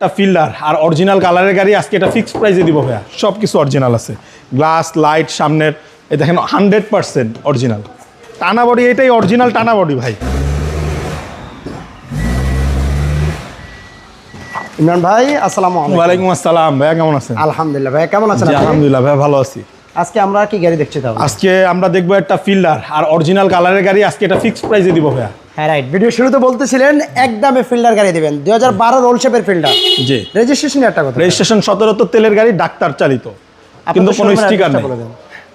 একটা ফিল্ডার আর অরিজিনাল কালারের গাড়ি আজকে এটা ফিক্সড প্রাইসে দিব ভাইয়া। সব কিছু অরিজিনাল আছে। গ্লাস লাইট সামনের এই দেখেন হান্ড্রেড পার্সেন্ট অরিজিনাল টানা বডি এটাই অরিজিনাল টানা বডি ভাই। ইমরান ভাই আসসালামু আলাইকুম। ওয়ালাইকুম আসসালাম। ভাইয়া কেমন আছেন? আলহামদুলিল্লাহ ভাই কেমন আছেন আলহামদুলিল্লাহ ভাই ভালো আছি। আজকে আমরা কি গাড়ি দেখছি তাহলে আজকে আমরা দেখব একটা ফিল্ডার আর অরিজিনাল কালারের গাড়ি আজকে এটা ফিক্সড প্রাইসে দিব ভাইয়া। হ্যাঁ রাইট ভিডিও শুরুতে বলতেছিলেন একদমে ফিল্ডার গাড়ি দিবেন। দুই হাজার বারো রোল শেপের ফিল্ডার। জি। রেজিস্ট্রেশন একটা কথা রেজিস্ট্রেশন সতেরো তো তেলের গাড়ি ডাক্তার চালিত। কিন্তু কোনো স্টিকার নেই।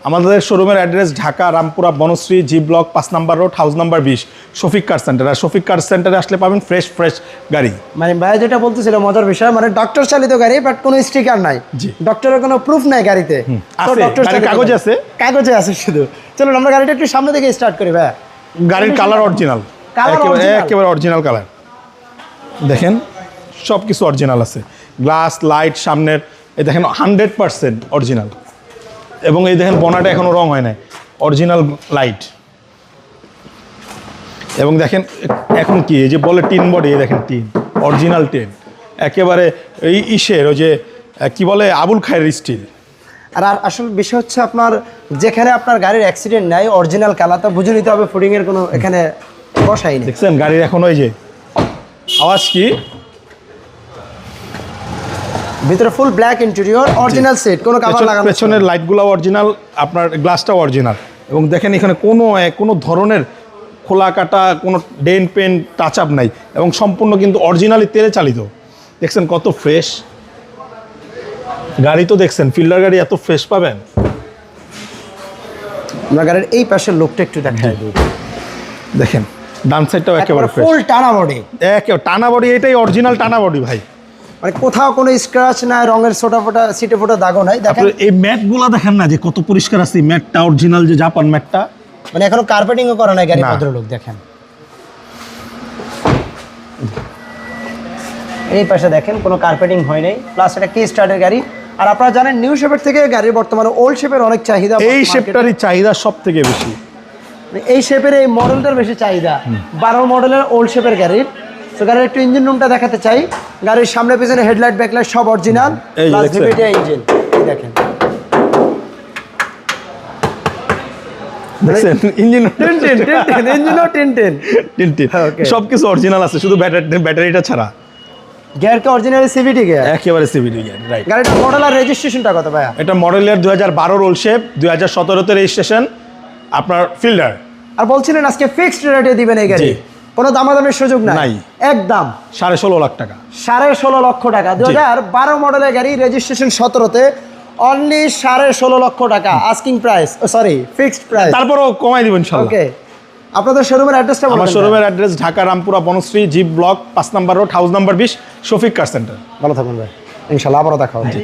আমাদের শোরুমের address Dhaka Rampura Banasree G block পাঁচ নাম্বার রোড হাউস নাম্বার বিশ শফিক কার সেন্টার আর শফিক কার সেন্টারে আসলে পাবেন ফ্রেশ ফ্রেশ গাড়ি। মানে ভাই যেটা বলতেছিল মজার বিষয় মানে ডক্টর চালিত গাড়ি বাট কোনো স্টিকার নাই। জি। ডক্টরের কোনো প্রুফ নাই গাড়িতে। চালিত কাগজ আছে? কাগজে আছে শুধু। চলুন আমরা গাড়িটা একটু সামনে থেকে স্টার্ট করি ভাই গাড়ির কালার অরিজিনাল? একেবারে অরিজিনাল কালার দেখেন সব কিছু অরিজিনাল আছে। গ্লাস লাইট সামনের এই দেখেন হান্ড্রেড পার্সেন্ট অরিজিনাল এবং এই দেখেন বনাটা এখনও রং হয় নাই। অরিজিনাল লাইট এবং দেখেন এখন কি এই যে বলে টিন বডি এই দেখেন টিন অরিজিনাল টিন একেবারে এই ইসের ওই যে কি বলে আবুল খায়ের স্টিল আর আর আসল বিষয় হচ্ছে আপনার যেখানে আপনার গাড়ির অ্যাক্সিডেন্ট নাই অরিজিনাল কালার তো বুঝে নিতে হবে ফুডিং এর কোনো এখানে বসাই নেই। দেখছেন গাড়ির এখন ওই যে আওয়াজ কি? ভিতরে full black interior original set কোনো কাভার লাগানো পেছনের লাইটগুলো অরিজিনাল আপনার গ্লাসটাও অরিজিনাল এবং দেখেন এখানে কোনো কোনো ধরনের খোলা কাটা কোনো ডেন পেন টাচ আপ নাই। এবং সম্পূর্ণ কিন্তু অরিজিনালি তেলে চালিত। দেখছেন কত ফ্রেশ গাড়ি তো দেখছেন ফিল্ডার গাড়ি এত ফ্রেশ পাবেন। আমরা গাড়ির এই পাশের লোকটা একটু দেখাই। দেখেন ডান সাইডটাও একেবারে ফুল টানা বডি একেবারে টানা বডি এটাই অরিজিনাল টানা বডি ভাই। মানে কোথাও কোনো স্ক্র্যাচ নাই রঙের ছোটা ফোটা সিটে ফোটা দাগও নাই। দেখেন। এই ম্যাটগুলো দেখেন না যে কত পরিষ্কার আছে ম্যাটটা অরিজিনাল যে জাপান ম্যাটটা? মানে এখনও কার্পেটিংও করা নাই গাড়ি। ভদ্রলোক দেখেন। এই পাশে দেখেন কোনো কার্পেটিং হয় নাই। প্লাস এটা কি স্টার্টের গাড়ি। আর আপনারা জানেন নিউ শেপের থেকে গাড়ির বর্তমানে ওল্ড শেপের অনেক চাহিদা এই শেপটারই চাহিদা সব থেকে বেশি। এই শেপের এই মডেলটার বেশি চাহিদা। বারো মডেলের ওল্ড শেপের গাড়ির তো গাড়ির একটু ইঞ্জিন রুমটা দেখাতে চাই। গাড়ির সামনে পিছনে হেডলাইট ব্যাকলাইট সব অরিজিনাল ইঞ্জিন দেখেন। দেখছেন? Engine ten ten ten ten ইঞ্জিনও ten ten টিনটিন Okay. সব কিছু অরিজিনাল আছে শুধু ব্যাটারি ব্যাটারিটা ছাড়া। অরিজিনাল সিভিটি গিয়ার একেবারে রাইট গাড়িটার মডেল আর রেজিস্ট্রেশনটা কত ভাইয়া? এটা রোল শেপ রেজিস্ট্রেশন আপনার ফিল্ডার। আর বলছিলেন আজকে ফিক্সড রেটে দিবেন এই গাড়ি। কোনো দামাদামির সুযোগ নাই। একদম সাড়ে ষোলো লাখ টাকা। সাড়ে ষোলো লক্ষ টাকা। দু হাজার বারো মডেলের গাড়ি রেজিস্ট্রেশন সতেরোতে অনলি সাড়ে ষোলো লক্ষ টাকা। Asking price sorry fixed price তারপরও কমাই দিবেন ওকে আপনাদের শোরুমের অ্যাড্রেসটা আমার শোরুমের address Dhaka Rampura Banasree G block পাঁচ নাম্বার রোড হাউস নাম্বার বিশ শফিক কার সেন্টার ভালো থাকুন ভাই। ইনশাল্লাহ আবারও দেখা হবে।